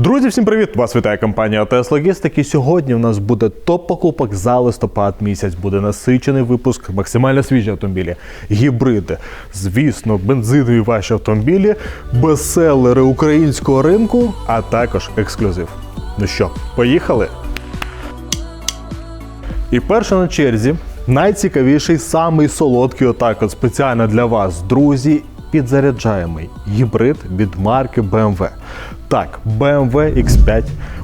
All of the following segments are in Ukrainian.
Друзі, всім привіт! Вас вітає компанія ОТС Логістик. І сьогодні в нас буде топ покупок за листопад місяць. Буде насичений випуск, максимально свіжі автомобілі, гібриди, звісно, бензинові ваші автомобілі, бестселери українського ринку, а також ексклюзив. Ну що, поїхали? І перша на черзі найцікавіший, самий солодкий, отак от спеціально для вас, друзі, підзаряджаємий гібрид від марки BMW. Так, BMW X5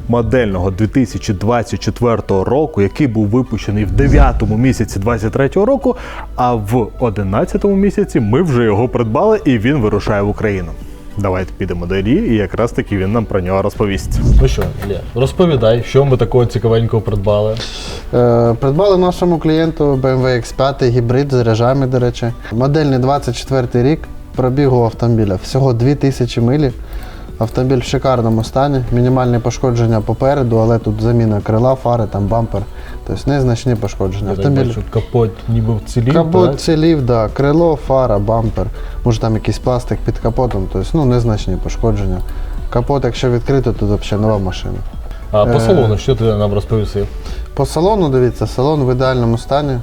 модельного 2024 року, який був випущений в 9 місяці 2023 року, а в 11 місяці ми вже його придбали і він вирушає в Україну. Давайте підемо до Іллі, і якраз таки він нам про нього розповість. Ну що, Ілля, розповідай, що ми такого цікавенького придбали. Е, Придбали нашому клієнту BMW X5 гібрид з режами, до речі. Модельний 24 рік пробігу автомобіля. Всього 2000 милі. Автомобіль в шикарному стані, мінімальні пошкодження попереду, але тут заміна крила, фари, там бампер. Тобто незначні пошкодження. Автомобіль бачу, капот ніби вцілів. капот так? цілів, да, крило, фара, бампер. Може там якийсь пластик під капотом, тобто ну, незначні пошкодження. Капот, якщо відкрито, то взагалі нова машина. А по Е. салону, що ти нам розповісив? По салону, дивіться, салон в ідеальному стані.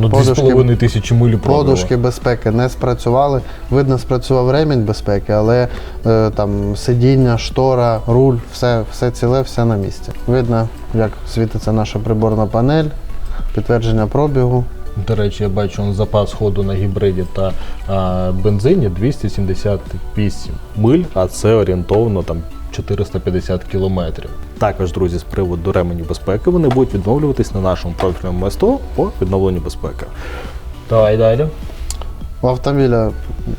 Ну, Подушки- 2,5 тисячі милі. Подушки безпеки не спрацювали. Видно, спрацював ремінь безпеки, але е, там сидіння, штора, руль, все, все ціле, все на місці. Видно, як світиться наша приборна панель, підтвердження пробігу. До речі, я бачу он запас ходу на гібриді та а, бензині 278 миль, а це орієнтовно там 450 кілометрів. Також, друзі, з приводу ременів безпеки вони будуть відновлюватись на нашому профільному СТО по відновленню безпеки. Давай далі. У автомобіля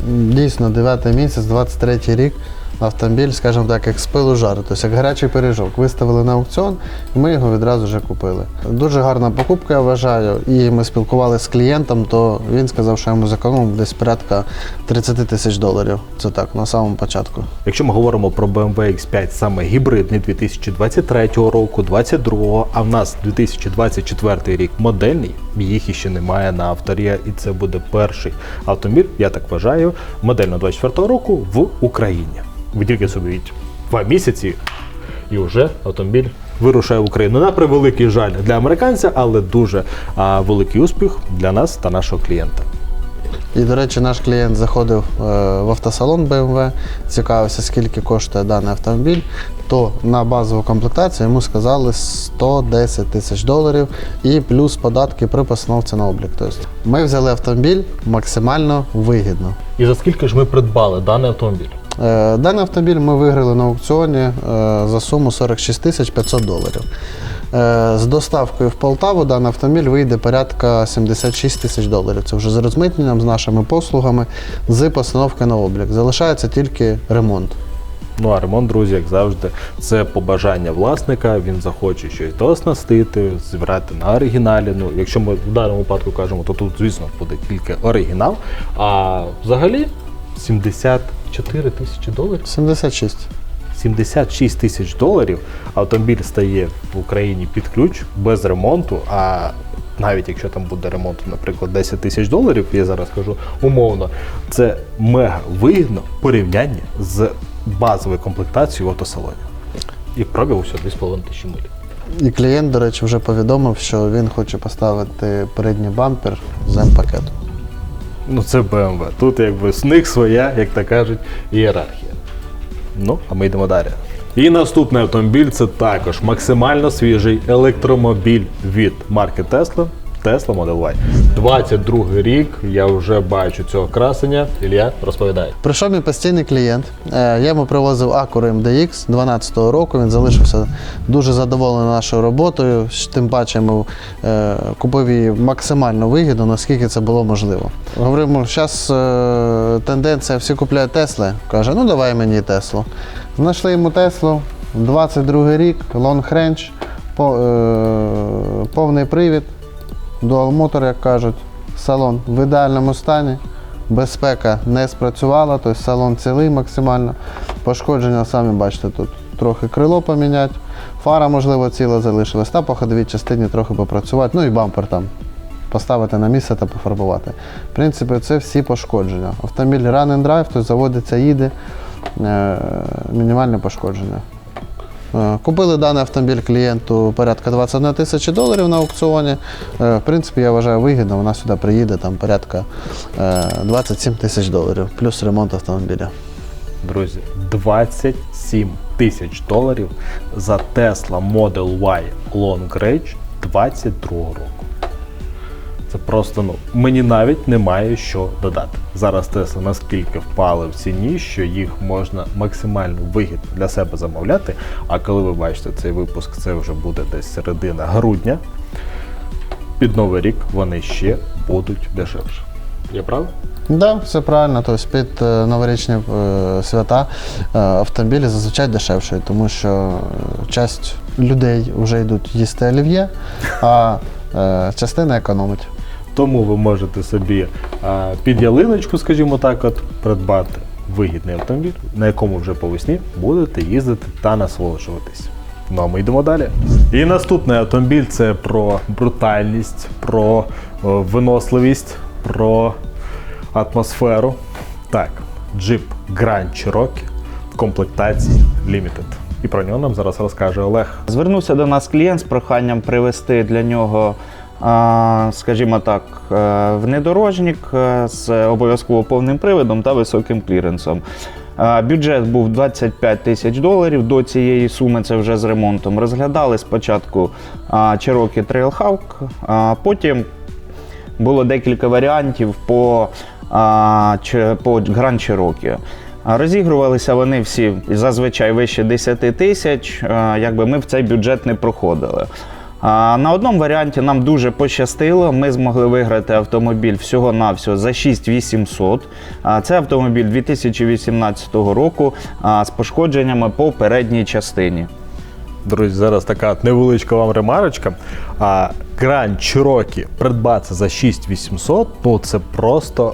дійсно 9 місяць, 23 рік. Автомобіль, скажімо так, як з пилу жару, тобто як гарячий пиріжок. Виставили на аукціон, і ми його відразу вже купили. Дуже гарна покупка, я вважаю. І ми спілкувалися з клієнтом, то він сказав, що йому зекономив десь порядка 30 тисяч доларів. Це так, на самому початку. Якщо ми говоримо про BMW X5 саме гібридний 2023 року, 2022, а в нас 2024 рік модельний, їх іще немає на авторія, і це буде перший автомобіль, я так вважаю, модельно 24 року в Україні. Ви тільки собі два місяці і вже автомобіль вирушає в Україну. На превеликий жаль для американця, але дуже а, великий успіх для нас та нашого клієнта. І, до речі, наш клієнт заходив е, в автосалон BMW, цікавився, скільки коштує даний автомобіль. То на базову комплектацію йому сказали 110 тисяч доларів і плюс податки при постановці на облік. Тобто ми взяли автомобіль максимально вигідно. І за скільки ж ми придбали даний автомобіль? Е, Даний автомобіль ми виграли на аукціоні е, за суму 46 тисяч 500 доларів. Е, З доставкою в Полтаву даний автомобіль вийде порядка 76 тисяч доларів. Це вже з розмитненням, з нашими послугами, з постановки на облік. Залишається тільки ремонт. Ну а ремонт, друзі, як завжди, це побажання власника. Він захоче щось дооснастити, зібрати на оригіналі. Ну, якщо ми в даному випадку кажемо, то тут, звісно, буде тільки оригінал. А взагалі 74 тисячі доларів. 76. 76 тисяч доларів автомобіль стає в Україні під ключ без ремонту. А навіть якщо там буде ремонт, наприклад, 10 тисяч доларів, я зараз кажу умовно, це мега вигідно в порівнянні з базовою комплектацією в автосалоні. І пробіг усього 2,5 тисячі миль. І клієнт, до речі, вже повідомив, що він хоче поставити передній бампер з М-пакету. Ну це BMW. Тут якби з них своя, як то кажуть, ієрархія. Ну, а ми йдемо далі. І наступний автомобіль це також максимально свіжий електромобіль від марки Tesla. Tesla Model Y. 22 рік, я вже бачу цього красення. Ілля, розповідай. Прийшов мій постійний клієнт. Е, Я йому привозив Acura MDX 12-го року. Він залишився дуже задоволений нашою роботою. Тим паче йому е, купив її максимально вигідно, наскільки це було можливо. Говорив йому, зараз тенденція, всі купляють Тесли. Каже, ну давай мені Теслу. Знайшли йому Теслу, 22 рік, Long Range, е, повний привід. Motor, як кажуть, салон в ідеальному стані. Безпека не спрацювала, тобто салон цілий максимально. Пошкодження, самі бачите, тут трохи крило поміняти. Фара, можливо, ціла залишилась, та по ходовій частині трохи попрацювати, ну і бампер там поставити на місце та пофарбувати. В принципі, це всі пошкодження. Автомобіль run and drive, тобто заводиться, їде, е, мінімальне пошкодження. Е, Купили даний автомобіль клієнту порядка 21 тисячі доларів на аукціоні. Е, В принципі, я вважаю вигідно, вона сюди приїде там порядка е, 27 тисяч доларів, плюс ремонт автомобіля. Друзі, 27 тисяч доларів за Tesla Model Y Long Range 22 року. Це просто ну мені навіть немає що додати. Зараз Tesla наскільки впали в ціні, що їх можна максимально вигідно для себе замовляти. А коли ви бачите цей випуск, це вже буде десь середина грудня. Під новий рік вони ще будуть дешевше. Я правий? Так, да, все правильно. Тобто під е, новорічні е, свята е, автомобілі зазвичай дешевші, тому що часть людей вже йдуть їсти олів'є, а частина економить. Тому ви можете собі а, під ялиночку, скажімо так, от придбати вигідний автомобіль, на якому вже по весні будете їздити та насолоджуватись. Ну а ми йдемо далі. І наступний автомобіль це про брутальність, про о, виносливість, про атмосферу. Так, джип Grand Cherokee в комплектації Limited. І про нього нам зараз розкаже Олег. Звернувся до нас клієнт з проханням привезти для нього, скажімо так, е, внедорожник е, з обов'язково повним приводом та високим кліренсом. Е, Бюджет був 25 тисяч доларів. До цієї суми це вже з ремонтом. Розглядали спочатку Cherokee Trailhawk, потім було декілька варіантів по, по Grand Cherokee. Розігрувалися вони всі зазвичай вище 10 тисяч, якби ми в цей бюджет не проходили. На одному варіанті нам дуже пощастило. Ми змогли виграти автомобіль всього-навсього за 6800. А, Це автомобіль 2018 року з пошкодженнями по передній частині. Друзі, зараз така невеличка вам ремарочка. А Grand Cherokee придбати за 6800, ну це просто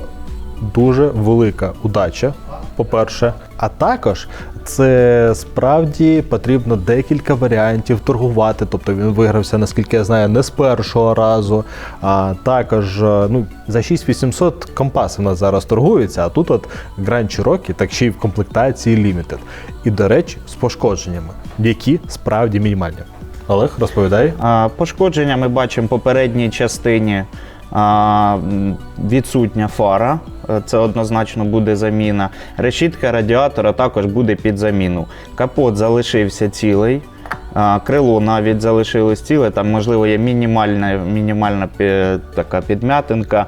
дуже велика удача. По-перше, а також це справді потрібно декілька варіантів торгувати. Тобто він вигрався, наскільки я знаю, не з першого разу. А також е, ну, за 6800 компаси в нас зараз торгуються, а тут от Grand Cherokee, так ще й в комплектації Limited. І, до речі, з пошкодженнями, які справді мінімальні. Олег, розповідай. А, Пошкодження ми бачимо по передній частині. Відсутня фара, е, це однозначно буде заміна. Решітка радіатора також буде під заміну. Капот залишився цілий. Крило навіть залишилось ціле, там, можливо, є мінімальна, мінімальна пі- така підм'ятинка.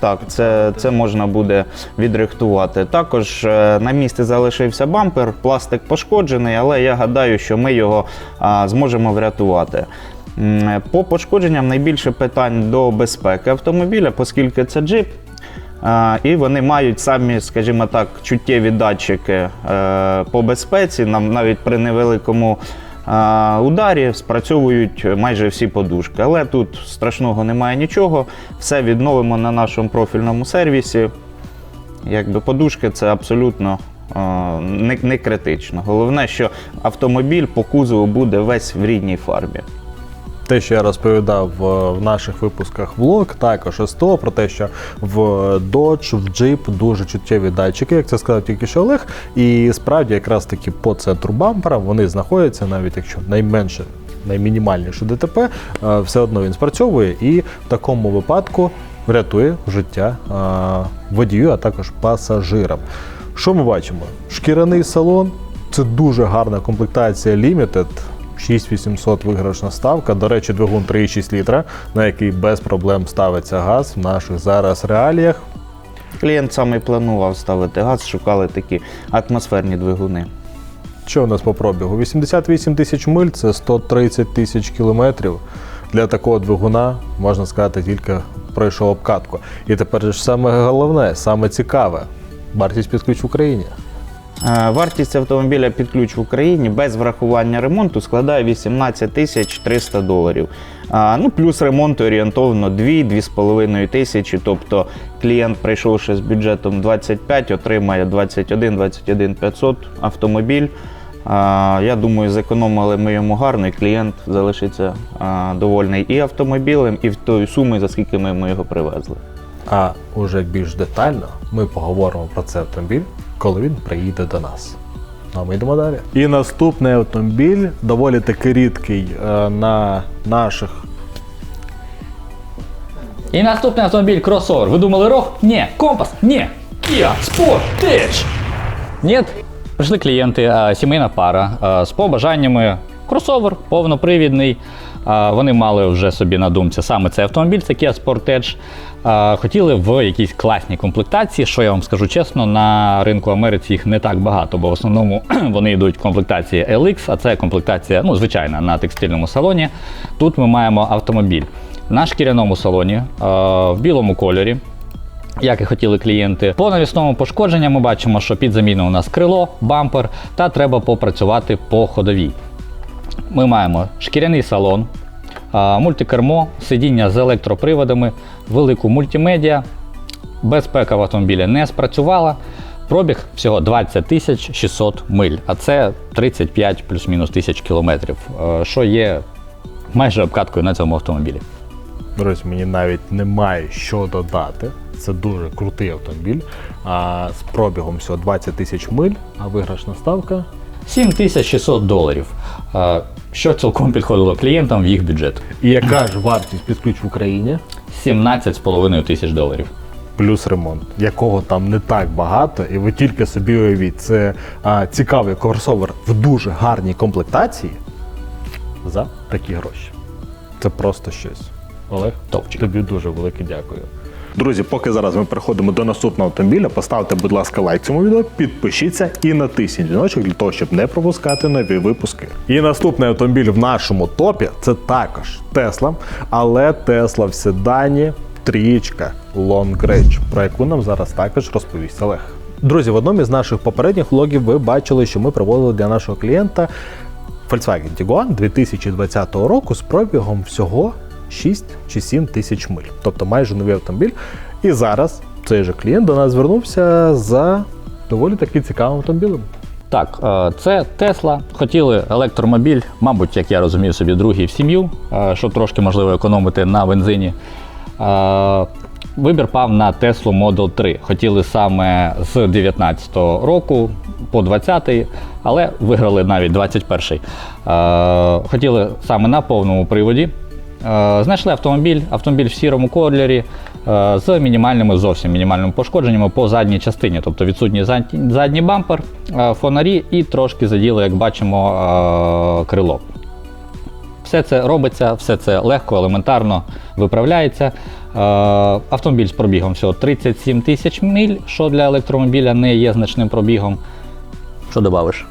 Так, це, це можна буде відрихтувати. Також е, на місці залишився бампер, пластик пошкоджений, але я гадаю, що ми його а, зможемо врятувати. По пошкодженням найбільше питань до безпеки автомобіля, оскільки це джип. І вони мають самі, скажімо так, чуттєві датчики е, по безпеці. Навіть при невеликому ударі спрацьовують майже всі подушки. Але тут страшного немає нічого. Все відновимо на нашому профільному сервісі. Якби подушки це абсолютно не критично. Головне, що автомобіль по кузову буде весь в рідній фарбі. Те, що я розповідав е, в наших випусках влог, також СТО, про те, що в Dodge, в Jeep дуже чуттєві датчики, як це сказав тільки що Олег. І справді, якраз таки по центру бампера вони знаходяться, навіть якщо найменше, наймінімальніше ДТП, е, все одно він спрацьовує і в такому випадку врятує життя е, водію, а також пасажирам. Що ми бачимо? Шкіряний салон це дуже гарна комплектація Limited. 6800 виграшна ставка. До речі, двигун 3,6 літра, на який без проблем ставиться газ в наших зараз реаліях. Клієнт саме і планував ставити газ, шукали такі атмосферні двигуни. Що у нас по пробігу? 88 тисяч миль це 130 тисяч кілометрів. Для такого двигуна, можна сказати, тільки пройшов обкатку. І тепер ж саме головне, саме цікаве. Вартість під ключ в Україні. Е, Вартість автомобіля під ключ в Україні без врахування ремонту складає 18 тисяч 300 доларів. Ну, плюс ремонт орієнтовно 2-2,5 тисячі. Тобто клієнт, прийшовши з бюджетом 25, отримає 21-21 500 автомобіль. Я думаю, зекономили ми йому гарно, і клієнт залишиться довольний і автомобілем, і в тою сумою, за скільки ми його привезли. А уже більш детально ми поговоримо про цей автомобіль, коли він приїде до нас. А ми йдемо далі. І наступний автомобіль доволі таки рідкий е, на наших І наступний автомобіль кросовер. Ви думали рог? Ні. Компас? Ні. Kia Sportage. Ні. Прийшли клієнти, сімейна пара з побажаннями. Кросовер повнопривідний. Вони мали вже собі на думці саме цей автомобіль, це Kia Sportage. Хотіли в якійсь класній комплектації. Що я вам скажу чесно, на ринку Америці їх не так багато, бо в основному вони йдуть в комплектації LX, а це комплектація, ну, звичайна, на текстильному салоні. Тут ми маємо автомобіль на шкіряному салоні в білому кольорі. Як і хотіли клієнти. По навісному пошкодженню ми бачимо, що під заміну у нас крило, бампер та треба попрацювати по ходовій. Ми маємо шкіряний салон, мультикермо, сидіння з електроприводами, велику мультимедіа. Безпека в автомобілі не спрацювала. Пробіг всього 20 600 миль, а це 35 плюс-мінус тисяч кілометрів, е, що є майже обкаткою на цьому автомобілі. Друзі, мені навіть немає що додати. Це дуже крутий автомобіль. А з пробігом всього 20 тисяч миль, а виграшна ставка 7600 доларів, що цілком підходило клієнтам в їх бюджет. І яка ж вартість під ключ в Україні? 17,5 тисяч доларів. Плюс ремонт, якого там не так багато, і ви тільки собі уявіть, це а, цікавий кросовер в дуже гарній комплектації за такі гроші. Це просто щось. Олег, Топчик. тобі дуже велике дякую. Друзі, поки зараз ми переходимо до наступного автомобіля, поставте, будь ласка, лайк цьому відео, підпишіться і натисніть дзвіночок для того, щоб не пропускати нові випуски. І наступний автомобіль в нашому топі це також Тесла, але Тесла в седані трієчка Long Range, про яку нам зараз також розповість Олег. Друзі, в одному із наших попередніх влогів ви бачили, що ми проводили для нашого клієнта Volkswagen Tiguan 2020 року з пробігом всього 6 чи 7 тисяч миль, тобто майже новий автомобіль. І зараз цей же клієнт до нас звернувся за Доволі таки цікавим автомобілем. Так, е, це Тесла. Хотіли електромобіль, мабуть, як я розумію, собі другий в сім'ю, е, щоб трошки можливо економити на бензині. Е, Вибір пав на Tesla Model 3. Хотіли саме з 19-го року по 20-й, але виграли навіть 21-й. Е, Хотіли саме на повному приводі. Е, Знайшли автомобіль, автомобіль в сірому кольорі е, з мінімальними, зовсім мінімальними пошкодженнями по задній частині, тобто відсутній задній, бампер, е, фонарі і трошки заділи, як бачимо, крило. Все це робиться, все це легко, елементарно виправляється. Автомобіль з пробігом всього 37 тисяч миль, що для електромобіля не є значним пробігом. Що додавиш?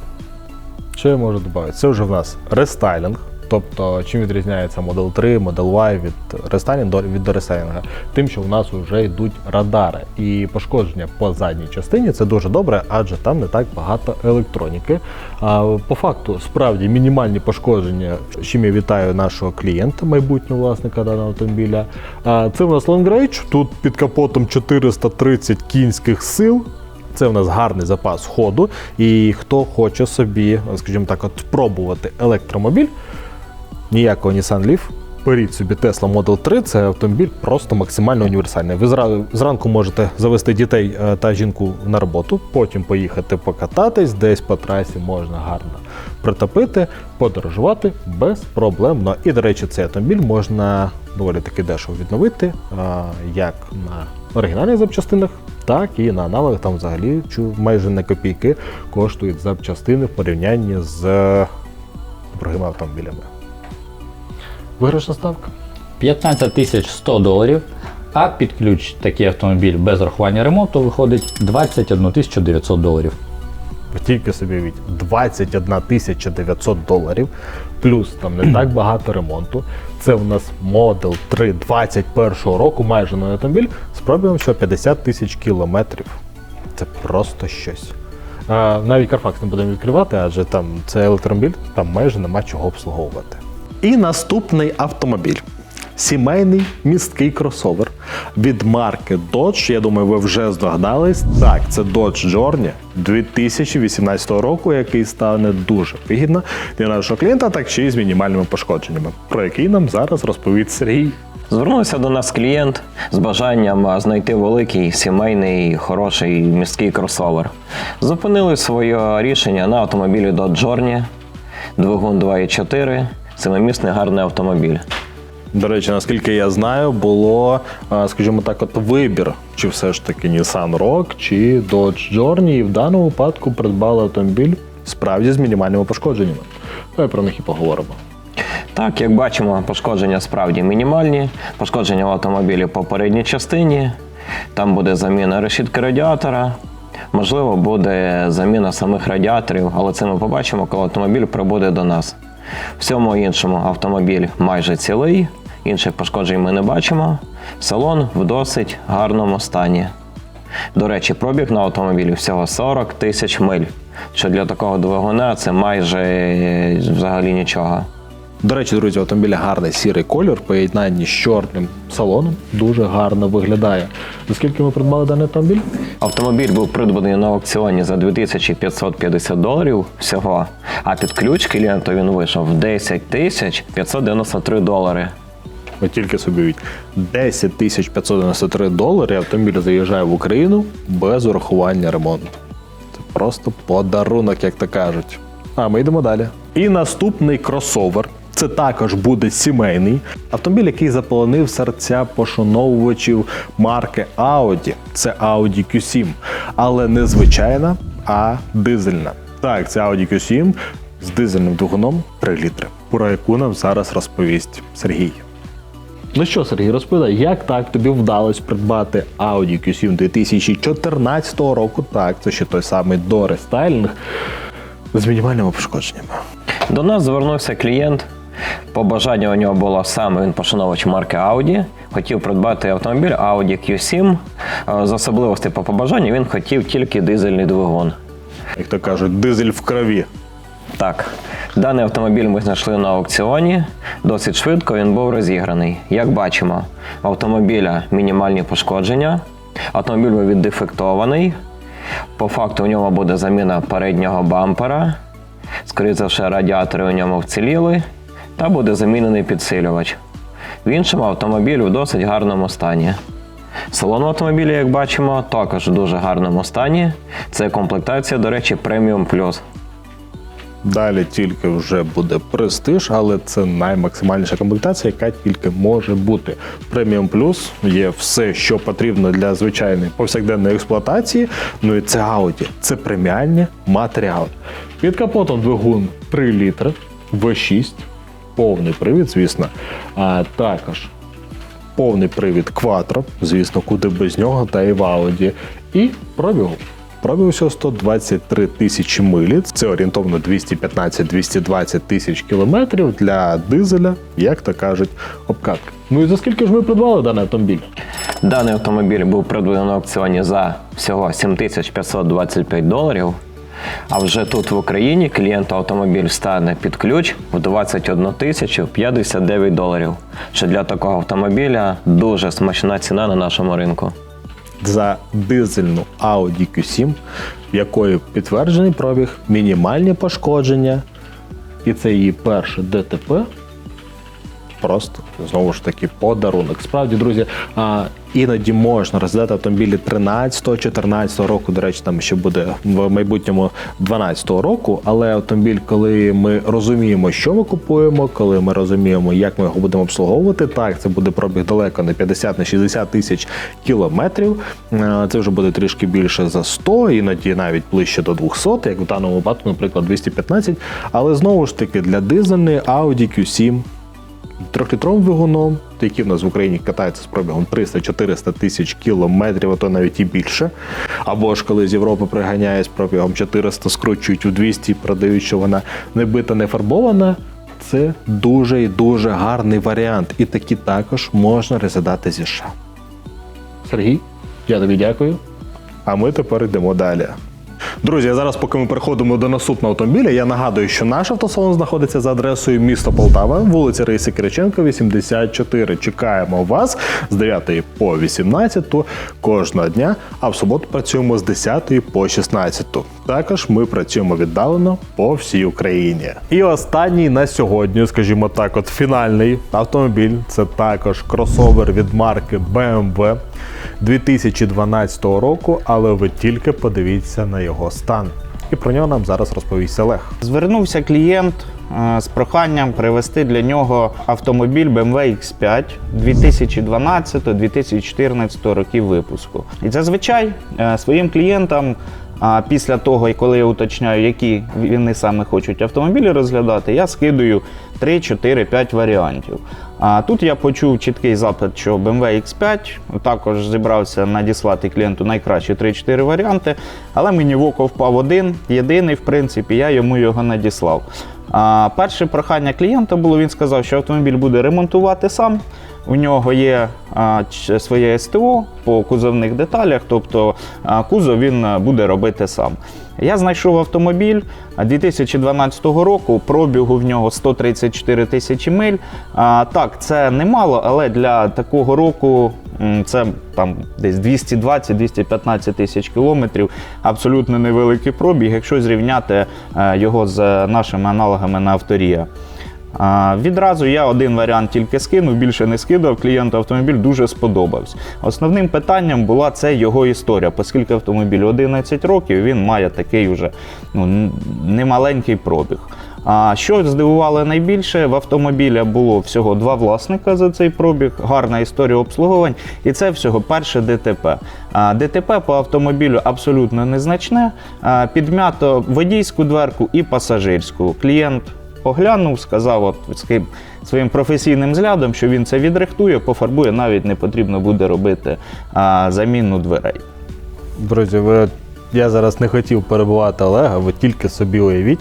Що я можу додати? Це вже в нас рестайлінг. Тобто, чим відрізняється Model 3, Model Y від до від дорестайлінга? Тим, що у нас вже йдуть радари. І пошкодження по задній частині це дуже добре, адже там не так багато електроніки. А по факту, справді, мінімальні пошкодження, чим я вітаю нашого клієнта, майбутнього власника даного автомобіля. А це у нас Long тут під капотом 430 кінських сил. Це в нас гарний запас ходу. І хто хоче собі, скажімо так, от спробувати електромобіль, ніякого Nissan Leaf, беріть собі Tesla Model 3, це автомобіль просто максимально універсальний. Ви зра- зранку можете завести дітей е, та жінку на роботу, потім поїхати покататись, десь по трасі можна гарно притопити, подорожувати безпроблемно. І, до речі, цей автомобіль можна доволі таки дешево відновити, е, як на оригінальних запчастинах, так і на аналогах. Там взагалі майже не копійки коштують запчастини в порівнянні з дорогими автомобілями. Виграшна ставка. 15 тисяч 100 доларів, а під ключ такий автомобіль без рахування ремонту виходить 21 тисячу 900 доларів. Ви тільки собі уявіть, 21 тисяча 900 доларів, плюс там не так багато ремонту. Це у нас Model 3 21 року, майже новий автомобіль, з пробігом всього 50 тисяч кілометрів. Це просто щось. А, навіть Carfax не будемо відкривати, адже там це електромобіль, там майже нема чого обслуговувати. І наступний автомобіль. Сімейний місткий кросовер від марки Dodge. Я думаю, ви вже здогадались. Так, це Dodge Journey 2018 року, який стане дуже вигідно для нашого клієнта, так ще й з мінімальними пошкодженнями, про який нам зараз розповість Сергій. Звернувся до нас клієнт з бажанням знайти великий сімейний хороший міський кросовер. Зупинили своє рішення на автомобілі Dodge Journey, двигун 2.4, семимісний гарний автомобіль. До речі, наскільки я знаю, було, скажімо так, от вибір, чи все ж таки Nissan Rogue, чи Dodge Journey, і в даному випадку придбали автомобіль справді з мінімальними пошкодженнями. Давай про них і поговоримо. Так, як бачимо, пошкодження справді мінімальні. Пошкодження в автомобілі по передній частині. Там буде заміна решітки радіатора. Можливо, буде заміна самих радіаторів, але це ми побачимо, коли автомобіль прибуде до нас. Всьому іншому автомобіль майже цілий, інших пошкоджень ми не бачимо. Салон в досить гарному стані. До речі, пробіг на автомобілі всього 40 тисяч миль. Що для такого двигуна це майже взагалі нічого. До речі, друзі, автомобіль гарний сірий колір, поєднанні з чорним салоном дуже гарно виглядає. За скільки ми придбали даний автомобіль? Автомобіль був придбаний на аукціоні за 2550 доларів всього, а під ключ клієнту він вийшов в 10 тисяч 593 долари. Ви тільки собі від 10 тисяч 593 долари автомобіль заїжджає в Україну без урахування ремонту. Це просто подарунок, як то кажуть. А ми йдемо далі. І наступний кросовер. Це також буде сімейний автомобіль, який заполонив серця пошановувачів марки Audi. Це Audi Q7, але не звичайна, а дизельна. Так, це Audi Q7 з дизельним двигуном 3 літри, про яку нам зараз розповість Сергій. Ну що, Сергій, розповідай, як так тобі вдалося придбати Audi Q7 2014 року? Так, це ще той самий дорестайлінг з мінімальними пошкодженнями. До нас звернувся клієнт. Побажання у нього було саме він пошановувач марки Audi. Хотів придбати автомобіль Audi Q7. Е, З особливостей по побажанню він хотів тільки дизельний двигун. Як то кажуть, дизель в крові. Так, даний автомобіль ми знайшли на аукціоні. Досить швидко він був розіграний. Як бачимо, у автомобіля мінімальні пошкодження. Автомобіль був віддефектований. По факту у ньому буде заміна переднього бампера. Скоріше за все, радіатори у ньому вціліли. Та буде замінений підсилювач. В іншому автомобіль у досить гарному стані. Салон автомобіля, як бачимо, також в дуже гарному стані. Це комплектація, до речі, преміум плюс. Далі тільки вже буде престиж, але це наймаксимальніша комплектація, яка тільки може бути. Преміум плюс є все, що потрібно для звичайної повсякденної експлуатації. Ну і це Audi, це преміальні матеріали. Під капотом двигун 3 літри, V6, повний привід, звісно. А також повний привід Quattro, звісно, куди без нього, та і в Audi. І пробігу. Пробіг усього 123 тисячі милі. Це орієнтовно 215-220 тисяч кілометрів для дизеля, як то кажуть, обкатки. Ну і за скільки ж ми придбали даний автомобіль? Даний автомобіль був придбаний на аукціоні за всього 7525 доларів. А вже тут в Україні клієнту автомобіль стане під ключ в 21 тисячу 59 доларів. Що для такого автомобіля дуже смачна ціна на нашому ринку. За дизельну Audi Q7, в якої підтверджений пробіг, мінімальні пошкодження, і це її перше ДТП. Просто знову ж таки подарунок. Справді, друзі, іноді можна розглядати автомобілі 13-14 року. До речі, там ще буде в майбутньому 12 року. Але автомобіль, коли ми розуміємо, що ми купуємо, коли ми розуміємо, як ми його будемо обслуговувати, так це буде пробіг далеко не 50 на 60 тисяч кілометрів. Е, Це вже буде трішки більше за 100, іноді навіть ближче до 200, як в даному випадку, наприклад, 215. Але знову ж таки для дизельної Audi Q7 трьохлітровим двигуном, який в нас в Україні катається з пробігом 300-400 тисяч кілометрів, а то навіть і більше. Або ж коли з Європи приганяє з пробігом 400, скручують у 200 і продають, що вона не бита, не фарбована. Це дуже і дуже гарний варіант. І такі також можна розглядати зі США. Сергій, я тобі дякую. А ми тепер йдемо далі. Друзі, зараз, поки ми переходимо до наступного автомобіля, я нагадую, що наш автосалон знаходиться за адресою міста Полтава, вулиця Раїси Кириченко, 84. Чекаємо вас з 9 по 18 кожного дня, а в суботу працюємо з 10 по 16. Також ми працюємо віддалено по всій Україні. І останній на сьогодні, скажімо так, от фінальний автомобіль це також кросовер від марки BMW 2012 року, але ви тільки подивіться на його стан. І про нього нам зараз розповість Олег. Звернувся клієнт е, з проханням привезти для нього автомобіль BMW X5 2012-2014 років випуску. І зазвичай е, своїм клієнтам. А після того, коли я уточняю, які вони саме хочуть автомобілі розглядати, я скидую 3, 4, 5 варіантів. А тут я почув чіткий запит, що BMW X5 також зібрався надіслати клієнту найкращі 3-4 варіанти, але мені в око впав один, єдиний, в принципі, я йому його надіслав. А, перше прохання клієнта було, він сказав, що автомобіль буде ремонтувати сам. У нього є своє СТО по кузовних деталях, тобто кузов він буде робити сам. Я знайшов автомобіль 2012 року, пробігу в нього 134 тисячі миль. Так, це немало, але для такого року це там десь 220-215 тисяч кілометрів. Абсолютно невеликий пробіг, якщо зрівняти е, його з нашими аналогами на авторія. Відразу я один варіант тільки скинув, більше не скидав. Клієнту автомобіль дуже сподобався. Основним питанням була це його історія, оскільки автомобіль 11 років, він має такий уже ну, немаленький пробіг. А що здивувало найбільше, в автомобіля було всього два власника за цей пробіг, гарна історія обслуговувань, і це всього перше ДТП. А ДТП по автомобілю абсолютно незначне. А, Підмято водійську дверку і пасажирську. Клієнт поглянув, сказав от своїм професійним взглядом, що він це відрихтує, пофарбує, навіть не потрібно буде робити а, заміну дверей. Друзі, ви я зараз не хотів перебувати Олега, ви тільки собі уявіть,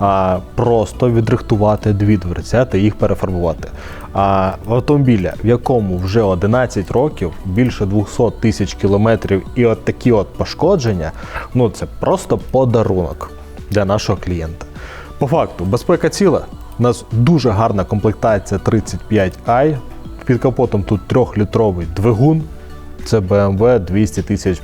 а, просто відрихтувати дві дверцята і їх перефарбувати. А автомобіля, в якому вже 11 років, більше 200 тисяч кілометрів, і от такі от пошкодження, ну це просто подарунок для нашого клієнта. По факту, безпека ціла. У нас дуже гарна комплектація 35i. Під капотом тут 3-літровий двигун. Це BMW 200 тисяч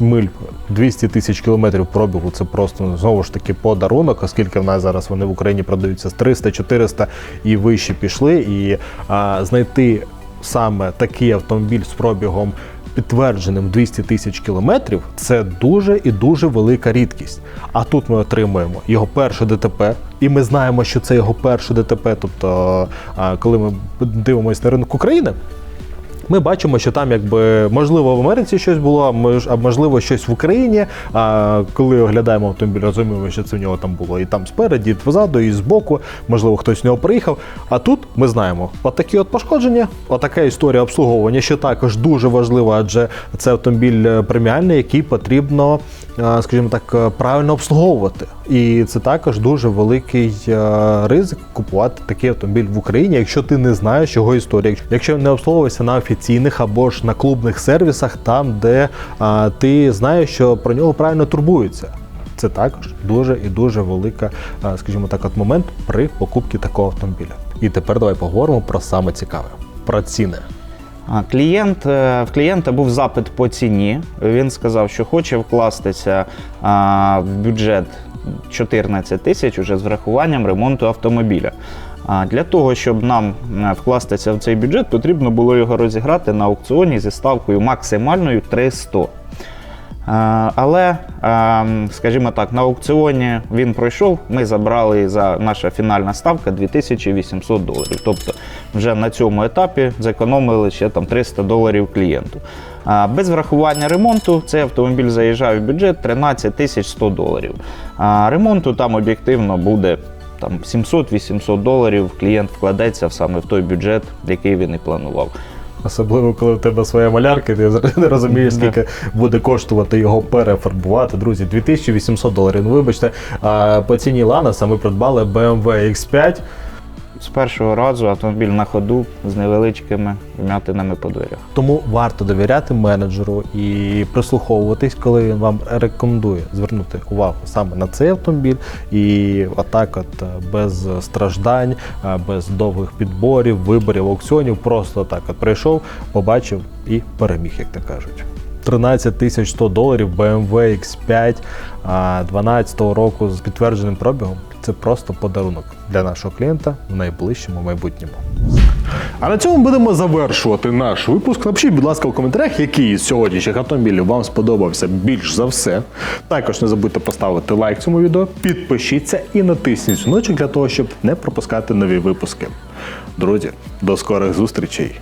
миль, 200 тисяч кілометрів пробігу. Це просто знову ж таки подарунок, оскільки в нас зараз вони в Україні продаються з 300, 400 і вище пішли. І а, знайти саме такий автомобіль з пробігом. Підтвердженим 200 тисяч кілометрів це дуже і дуже велика рідкість. А тут ми отримуємо його перше ДТП, і ми знаємо, що це його перше ДТП. Тобто, коли ми дивимося на ринок України, ми бачимо, що там, якби можливо, в Америці щось було, а мож- а можливо, щось в Україні. А коли оглядаємо автомобіль, розуміємо, що це в нього там було і там спереді, і позаду, і збоку. Можливо, хтось в нього приїхав. А тут ми знаємо, отакі от пошкодження, отака історія обслуговування, що також дуже важливо, адже це автомобіль е, преміальний, який потрібно, скажімо так, е, правильно обслуговувати. І це також дуже великий е, ризик купувати такий автомобіль в Україні, якщо ти не знаєш його історії, якщо не обслуговуєшся на офіційних або ж на клубних сервісах, там де ти знаєш, що про нього правильно турбуються. Це також дуже і дуже велика, скажімо так, от момент при покупці такого автомобіля. І тепер давай поговоримо про саме цікаве про ціни. Клієнт, е, в клієнта був запит по ціні. Він сказав, що хоче вкластися в бюджет 14 тисяч уже з врахуванням ремонту автомобіля. А для того, щоб нам е, вкластися в цей бюджет, потрібно було його розіграти на аукціоні зі ставкою максимальною 300. Е, Але, скажімо так, на аукціоні він пройшов. Ми забрали за наша фінальна ставка 2800 доларів. Тобто, вже на цьому етапі зекономили ще там 300 доларів клієнту. А Без врахування ремонту цей автомобіль заїжджає в бюджет 13 тисяч 100 доларів. А Ремонту там об'єктивно буде там 700-800 доларів. Клієнт вкладеться саме в той бюджет, який він і планував. Особливо, коли в тебе своя малярка, ти не розумієш, скільки буде коштувати його перефарбувати. Друзі, 2800 доларів. Ну, вибачте, по ціні Ланаса ми придбали BMW X5. З першого разу автомобіль на ходу з невеличкими вмятинами по дверях. Тому варто довіряти менеджеру і прислуховуватись, коли він вам рекомендує звернути увагу саме на цей автомобіль. І отак, от е, без страждань, е, без довгих підборів, виборів, аукціонів, просто так от прийшов, побачив і переміг, як то кажуть. 13 тисяч 100 доларів BMW X5 а, 12-го року з підтвердженим пробігом. Це просто подарунок для нашого клієнта в найближчому майбутньому. А на цьому будемо завершувати наш випуск. Напишіть, будь ласка, у коментарях, який з сьогоднішніх автомобілів вам сподобався більш за все. Також не забудьте поставити лайк цьому відео, підпишіться і натисніть дзвіночок для того, щоб не пропускати нові випуски. Друзі, до скорих зустрічей!